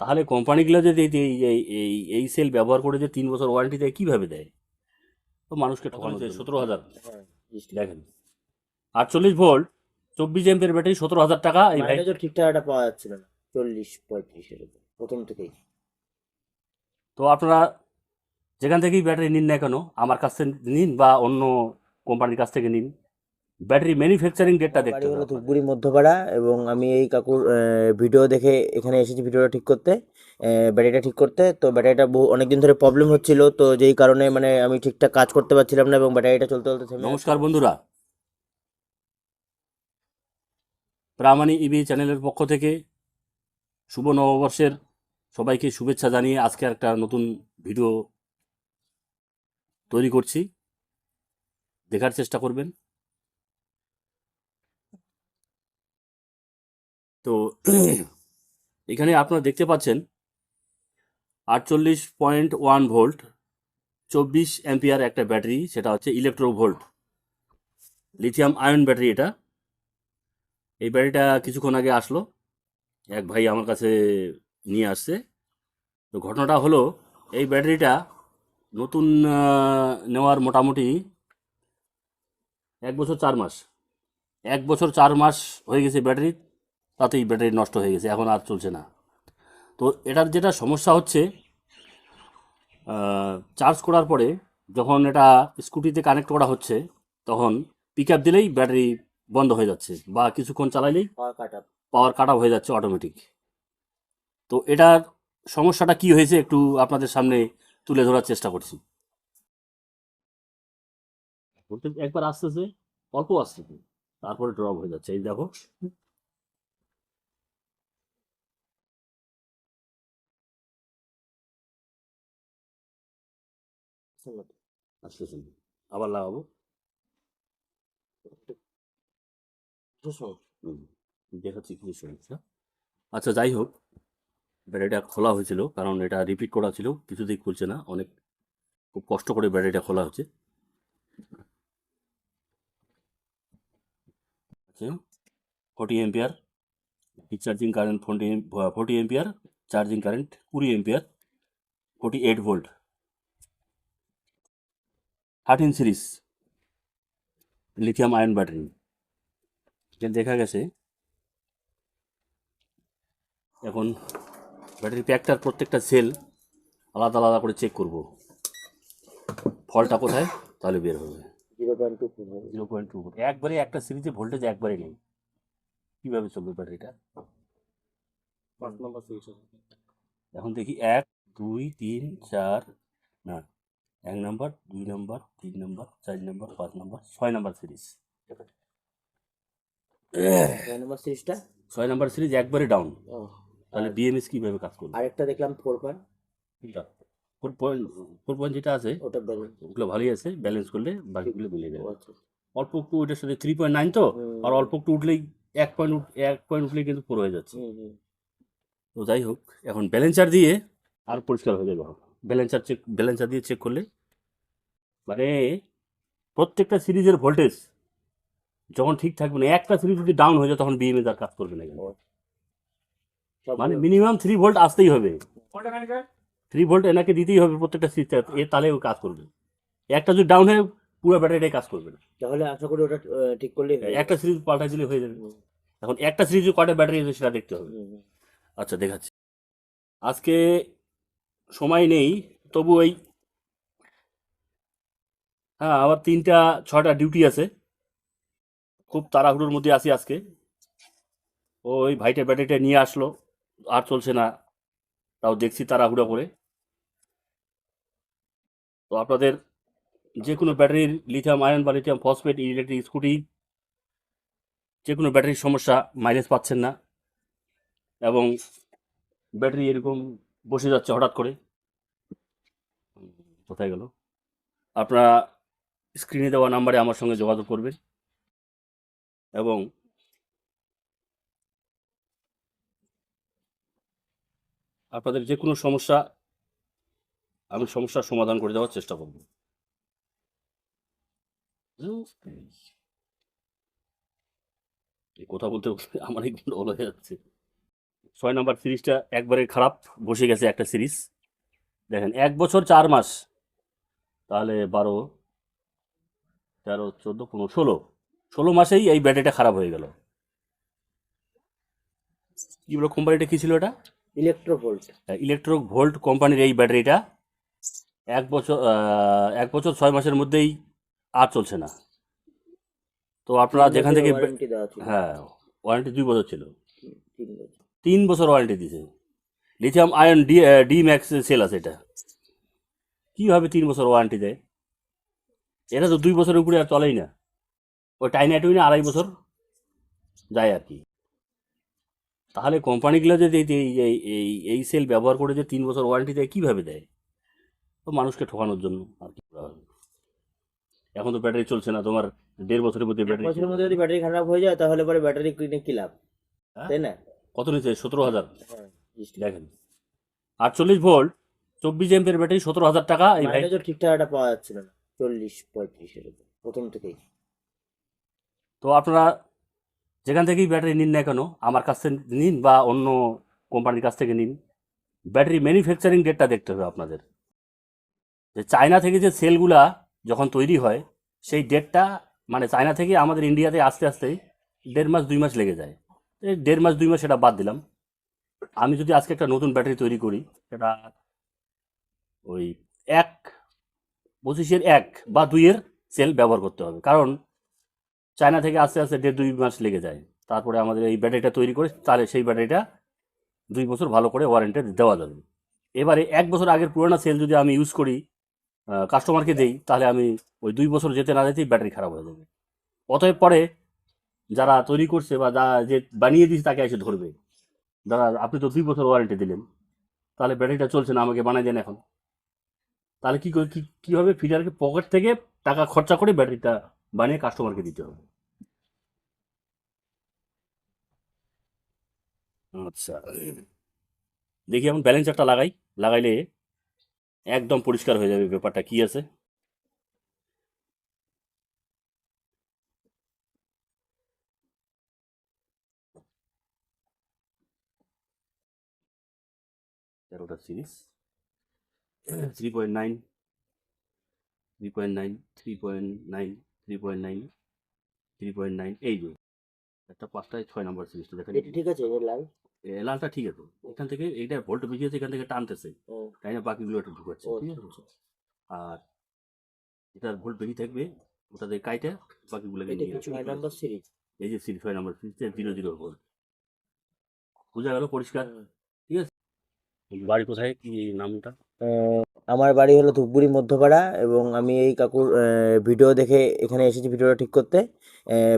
তাহলে কোম্পানিগুলো যদি এই এই- সেল ব্যবহার করে যে তিন বছর ওয়ারেন্টি দেয় কীভাবে দেয়? তো মানুষকে ঠকানো যায় সতেরো হাজার। হ্যাঁ দেখেন। আটচল্লিশ ভোল্ট চব্বিশ এমপের ব্যাটারি সতেরো হাজার টাকা। এই ভাই ঠিকঠাক একটা পাওয়া যাচ্ছিল না চল্লিশ পঁয়ত্রিশ এরকম প্রথম থেকেই। তো আপনারা যেখান থেকেই ব্যাটারি নিন না কেন আমার কাছ থেকে নিন বা অন্য কোম্পানির কাছ থেকে নিন। ব্যাটারি ম্যানুফ্যাকচারিং ডেটটা দেখতে হলো হবে ধূপগুড়ি মধ্যপাড়া এবং আমি এই কাকুর ভিডিও দেখে এখানে এসেছি ভিডিওটা ঠিক করতে ব্যাটারিটা ঠিক করতে। তো ব্যাটারিটা বহু অনেকদিন ধরে প্রবলেম হচ্ছিল তো যেই কারণে মানে আমি ঠিকঠাক কাজ করতে পারছিলাম না এবং ব্যাটারিটা চলতে চলতে নমস্কার বন্ধুরা। প্রামাণি ইবি চ্যানেলের পক্ষ থেকে শুভ নববর্ষের সবাইকে শুভেচ্ছা জানিয়ে আজকে একটা নতুন ভিডিও তৈরি করছি। দেখার চেষ্টা করবেন। তো এখানে আপনারা দেখতে পাচ্ছেন আটচল্লিশ পয়েন্ট ওয়ান ভোল্ট, চব্বিশ অ্যাম্পিয়ার একটা ব্যাটারি, সেটা হচ্ছে electro volt lithium ion battery এটা। এই ব্যাটারিটা কিছুক্ষণ আগে আসলো, এক ভাই আমার কাছে নিয়ে আসছে। তো ঘটনাটা হলো, এই ব্যাটারিটা নতুন নেওয়ার মোটামুটি এক বছর চার মাস, এক বছর চার মাস হয়ে গেছে ব্যাটারি। তাতেই ব্যাটারি নষ্ট হয়ে গেছে এখন আর চলছে না। তো এটার যেটা সমস্যা হচ্ছে চার্জ করার পরে যখন এটা স্কুটিতে কানেক্ট করা হচ্ছে তখন পিক আপ দিলেই ব্যাটারি বন্ধ হয়ে যাচ্ছে বা কিছুক্ষণ চালাইলেই পাওয়ার কাট আপ পাওয়ার কাট হয়ে যাচ্ছে অটোমেটিক তো এটার সমস্যাটা কি হয়েছে একটু আপনাদের সামনে তুলে ধরার চেষ্টা করছি। একবার আসতেছে অল্প আসতেছে তারপরে ড্রপ হয়ে যাচ্ছে। এই দেখো আসতেছে না। আবার লাগাবো? দেখাচ্ছি কি সমস্যা আচ্ছা যাই হোক ব্যাটারিটা খোলা হয়েছিল কারণ এটা রিপিট করা ছিল কিছুতেই খুলছে না অনেক খুব কষ্ট করে ব্যাটারিটা খোলা হচ্ছে। Forty ampere charging current forty forty ampere charging current কুড়ি ampere forty eight volt thirteen series lithium ion battery যে দেখা গেছে এখন ব্যাটারি প্যাকটার প্রত্যেকটা সেল আলাদা আলাদা করে চেক করব। ফলটা কোথায়? তাহলে বের হবে। Zero point two zero point two একবারে একটা সিরিজে ভোল্টেজ একবারে নেই। কীভাবে চলবে ব্যাটারিটা পাঁচ নম্বর সিরিজ এখন দেখি এক দুই তিন চার না এক নম্বর দুই নম্বর তিন নম্বর চার নম্বর পাঁচ নম্বর ছয় নম্বর সিরিজ ছয় নম্বর সিরিজটা ছয় নম্বর সিরিজ একবারে ডাউন তাহলে বিএমএস কীভাবে কাজ করবে? আরেকটা দেখলাম four point four point four point যেটা আছে ওটা ব্যালেন্স ওগুলো ভালোই আছে ব্যালেন্স করলে বাকিগুলো মিলে যাবে। আচ্ছা। অল্প একটু ওইটার সাথে থ্রি পয়েন্ট নাইন তো আর অল্প একটু উঠলেই এক পয়েন্ট এক পয়েন্ট উঠলেই কিন্তু ফোর হয়ে যাচ্ছে। তো যাই হোক এখন ব্যালেন্সার দিয়ে আর পরিষ্কার হয়ে যাবে ব্যালেন্সার চেক ব্যালেন্সার দিয়ে চেক করলে মানে প্রত্যেকটা সিরিজের ভোল্টেজ যখন ঠিক থাকবে না একটা সিরিজ যদি ডাউন হয়ে যায় তখন বিএমএস আর কাজ করবে না। সব মানে মিনিমাম থ্রি ভোল্ট আসতেই হবে। থ্রি ভোল্ট এনাকে দিতেই হবে প্রত্যেকটা সিরিজ এ তাহলে ও কাজ করবে। একটা যদি ডাউন হয়ে পুরো ব্যাটারিটাই কাজ করবে না। তাহলে আশা করি ওটা ঠিক করলে একটা সিরিজ পাল্টা দিলে হয়ে যাবে। এখন একটা সিরিজে কয়টা ব্যাটারি আছে সেটা দেখতে হবে। আচ্ছা দেখাচ্ছি। আজকে সময় নেই, তবু ওই হ্যাঁ আমার তিনটা, ছটা ডিউটি আছে। খুব তাড়াহুড়োর মধ্যে আছি আজকে। ওই ভাইটা ব্যাটারিটা নিয়ে আসলো, আর চলছে না। তাও দেখছি তাড়াহুড়ো করে। তো আপনাদের যে কোনো ব্যাটারির লিথিয়াম আয়ন বা লিথিয়াম ফসফেট, ইলেকট্রিক স্কুটি যে কোনো ব্যাটারির সমস্যা, মাইলেজ পাচ্ছেন না। এবং ব্যাটারি এরকম বসে যাচ্ছে হঠাৎ করে। কোথায় গেল? আপনারা স্ক্রিনে দেওয়া নাম্বারে আমার সঙ্গে যোগাযোগ করবেন। এবং আপনাদের যে কোনো সমস্যা, আমি সমস্যার সমাধান করে দেওয়ার চেষ্টা করব। কথা বলতে আমার এই গন্ডগোল হয়ে যাচ্ছে। ছয় নাম্বার সিরিজটা একবারে খারাপ, বসে গেছে একটা সিরিজ দেখেন, এক বছর চার মাস। তাহলে বারো তেরো চোদ্দ পনেরো ষোলো। ষোলো মাসেই এই ব্যাটারিটা খারাপ হয়ে গেল। কি বলো কোম্পানিটা কী ছিল এটা? ইলেকট্রোভোল্ট ইলেকট্রো ভোল্ট কোম্পানির এই ব্যাটারিটা এক বছর এক বছর ছয় মাসের মধ্যেই আর চলছে না। তো আপনারা যেখান থেকে হ্যাঁ ওয়ারেন্টি দুই বছর ছিল। তিন বছর। ওয়ারেন্টি দিছে lithium ion D D max cell আছে এটা। কীভাবে তিন বছর ওয়ারেন্টি দেয়? এটা তো দুই বছরের উপরে আর চলেই না। ওই টাইনা টুইনা আড়াই বছর যায় আর কি। তাহলে কোম্পানিগুলো যদি এই- এই- এই- সেল ব্যবহার করে যে তিন বছর ওয়ারেন্টি দেয় কীভাবে দেয়? তো মানুষকে ঠকানোর জন্য আর কি এখন তো ব্যাটারি চলছে না তোমার দেড় বছরের মধ্যে ব্যাটারি বছরের মধ্যে যদি ব্যাটারি খারাপ হয়ে যায় তাহলে পরে ব্যাটারি কিনে কি লাভ? হ্যাঁ? তাই না? কত নিচ্ছে? সতেরো হাজার। হ্যাঁ দেখেন আটচল্লিশ ভোল্ট চব্বিশ এমপের ব্যাটারি সতেরো হাজার টাকা এই ভাই। মাইলেজও ঠিকঠাক একটা পাওয়া যাচ্ছিল না চল্লিশ পঁয়ত্রিশ এরকম প্রথম থেকেই। তো আপনারা যেখান থেকেই ব্যাটারি নিন না কেন আমার কাছ থেকে নিন বা অন্য কোম্পানির কাছ থেকে নিন। ব্যাটারি ম্যানুফ্যাকচারিং ডেটটা দেখতে হবে আপনাদের। যে চায়না থেকে যে সেলগুলা যখন তৈরি হয় সেই ডেটটা মানে চায়না থেকে আমাদের ইন্ডিয়াতে আস্তে আস্তে দেড় মাস দুই মাস লেগে যায়। দেড় মাস দুই মাস সেটা বাদ দিলাম। আমি যদি আজকে একটা নতুন ব্যাটারি তৈরি করি সেটা ওই এক, পঁচিশের এক বা দুইয়ের সেল ব্যবহার করতে হবে। কারণ চায়না থেকে আস্তে আস্তে দেড় দুই মাস লেগে যায়। তারপরে আমাদের এই ব্যাটারিটা তৈরি করে তাহলে সেই ব্যাটারিটা দুই বছর ভালো করে ওয়ারেন্টি দেওয়া যাবে। এবারে এক বছর আগের পুরোনো সেল যদি আমি ইউজ করি কাস্টমারকে দেই, তাহলে আমি ওই দুই বছর যেতে না যেতেই ব্যাটারি খারাপ হয়ে যাবে। অতএব পরে যারা তৈরি করছে বা যা, যে বানিয়ে দিয়েছে তাকে এসে ধরবে। দাদা, আপনি তো দুই বছর ওয়ারেন্টি দিলেন। তাহলে ব্যাটারিটা চলছে না, আমাকে বানাই দেন এখন। তাহলে কী কী হবে ফিডারকে পকেট থেকে টাকা খরচা করে ব্যাটারিটা বানিয়ে কাস্টমারকে দিতে হবে? আচ্ছা। দেখি এখন ব্যালেন্সারটা লাগাই। লাগাইলে একদম পরিষ্কার হয়ে যাবে ব্যাপারটা। কি আছে? তেরোটা series three point nine three point nine three point nine three point nine three point nine এই যে একটা পাঁচটায় ছয় নম্বর সিরিজটা দেখেন এটি ঠিক আছে লাল। লালটা ঠিক আছে। এখান থেকে এইটা ভোল্ট বেশি এখান থেকে টানতেছে। তাই না? বাকিগুলো একটু ঢুকাচ্ছে ঠিক আছে? আর এটার ভোল্ট বেশি থাকবে ওটাতে কাইটা। ছয় নম্বর সিরিজ এই যে সিরিজ ছয় নম্বর সিরিজে জিরো জিরো ভোল্ট বোঝা গেল পরিষ্কার? বাড়ি কোথায়? কি নামটা? আমার বাড়ি হলো ধূপগুড়ি মধ্যপাড়া এবং আমি এই কাকুর ভিডিও দেখে এখানে এসেছি ভিডিওটা ঠিক করতে।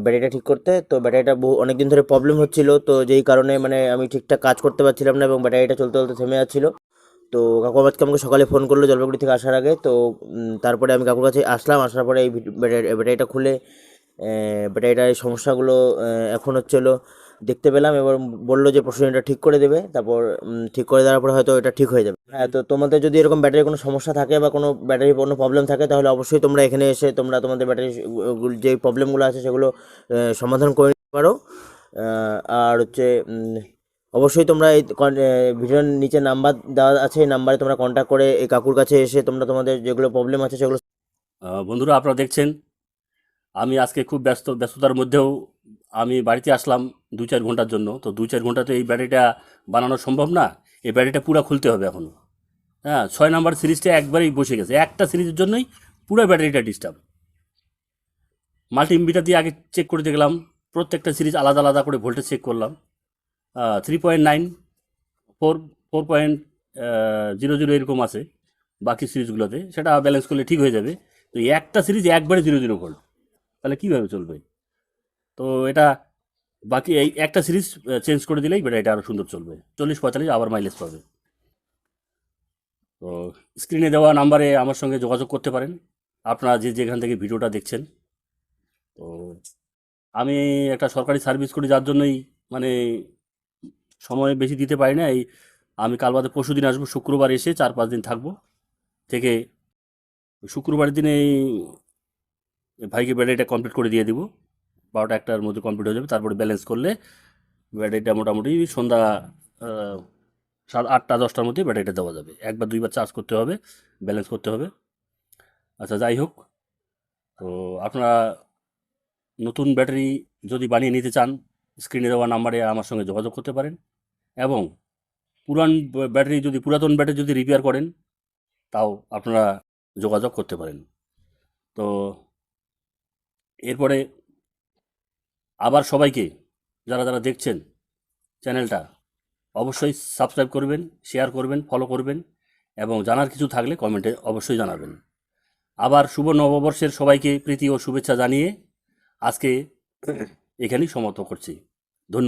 ব্যাটারিটা ঠিক করতে। তো ব্যাটারিটা বহু, অনেকদিন ধরে প্রবলেম হচ্ছিল। তো যেই কারণে মানে আমি ঠিকঠাক কাজ করতে পারছিলাম না এবং ব্যাটারিটা চলতে চলতে থেমে যাচ্ছিল। তো কাকু আজকে আমাকে সকালে ফোন করল জলপাইগুড়ি থেকে আসার আগে। তো তারপরে আমি কাকুর কাছে আসলাম। আসার পরে এই ব্যাটারি ব্যাটারিটা খুলে ব্যাটারিটার সমস্যাগুলো এখন হচ্ছিল। দেখতে পেলাম, এবার বলল যে প্রশ্নটা ঠিক করে দেবে, তারপর ঠিক করে দেওয়ার পরে হয়তো এটা ঠিক হয়ে যাবে। হ্যাঁ তো তোমাদের যদি এরকম ব্যাটারির কোনো সমস্যা থাকে বা কোনো ব্যাটারির কোনো প্রবলেম থাকে, তাহলে অবশ্যই তোমরা এখানে এসে তোমরা তোমাদের ব্যাটারি যে প্রবলেমগুলো আছে সেগুলো সমাধান করে নিতে পারো। আর হচ্ছে অবশ্যই তোমরা এই ভিডিওর নিচে নাম্বার দেওয়া আছে, এই নাম্বারে তোমরা কন্ট্যাক্ট করে এই কাকুর কাছে এসে তোমরা তোমাদের যেগুলো প্রবলেম আছে সেগুলো বন্ধুরা আপনারা দেখছেন, আমি আজকে খুব ব্যস্ত, ব্যস্ততার মধ্যেও আমি বাড়িতে আসলাম। দু চার ঘণ্টার জন্য। তো দু চার ঘন্টাতে এই ব্যাটারিটা বানানো সম্ভব না। এই ব্যাটারিটা পুরো খুলতে হবে এখন হ্যাঁ ছয় নাম্বার সিরিজটা একবারেই বসে গেছে। একটা সিরিজের জন্যই পুরো ব্যাটারিটা ডিস্টার্ব মাল্টি ইনভিটার দিয়ে আগে চেক করে দেখলাম। প্রত্যেকটা সিরিজ আলাদা আলাদা করে ভোল্টেজ চেক করলাম। Three point nine four four point zero zero এরকম আছে বাকি সিরিজগুলোতে। সেটা ব্যালেন্স করলে ঠিক হয়ে যাবে। তো একটা সিরিজ একবারে জিরো জিরো ভোল্ট তাহলে কীভাবে চলবে? তো এটা বাকি এই একটা সিরিজ চেঞ্জ করে দিলেই এটা আরও সুন্দর চলবে। চল্লিশ পঁয়তাল্লিশ আবার মাইলেজ পাবে। তো স্ক্রিনে দেওয়া নাম্বারে আমার সঙ্গে যোগাযোগ করতে পারেন। আপনারা যে যেখান থেকে ভিডিওটা দেখছেন। তো আমি একটা সরকারি সার্ভিস করি, যার জন্যই মানে সময় বেশি দিতে পারি না। এই আমি কাল বাদে পরশু দিন আসব, শুক্রবার এসে চার পাঁচ দিন থাকব। থেকে শুক্রবার দিনে ভাইকে ব্যাটারিটা কমপ্লিট করে দিয়ে দিব। বারোটা একটার মধ্যে কমপ্লিট হয়ে যাবে। তারপরে ব্যালেন্স করলে ব্যাটারিটা মোটামুটি সন্ধ্যা সাত, আটটা, দশটার মধ্যে ব্যাটারিটা দেওয়া যাবে। একবার দুইবার চার্জ করতে হবে ব্যালেন্স করতে হবে। আচ্ছা যাই হোক, তো আপনারা নতুন ব্যাটারি যদি বানিয়ে নিতে চান স্ক্রিনে দেওয়া নাম্বারে আমার সঙ্গে যোগাযোগ করতে পারেন এবং পুরান ব্যাটারি যদি, পুরাতন ব্যাটারি যদি রিপেয়ার করেন, তাও আপনারা যোগাযোগ করতে পারেন। তো এরপরে আবার সবাইকে যারা যারা দেখছেন চ্যানেলটা অবশ্যই সাবস্ক্রাইব করবেন শেয়ার করবেন ফলো করবেন এবং জানার কিছু থাকলে কমেন্টে অবশ্যই জানাবেন। আবার শুভ নববর্ষের সবাইকে প্রীতি ও শুভেচ্ছা জানিয়ে আজকে এখানেই সমাপ্ত করছি। ধন্যবাদ।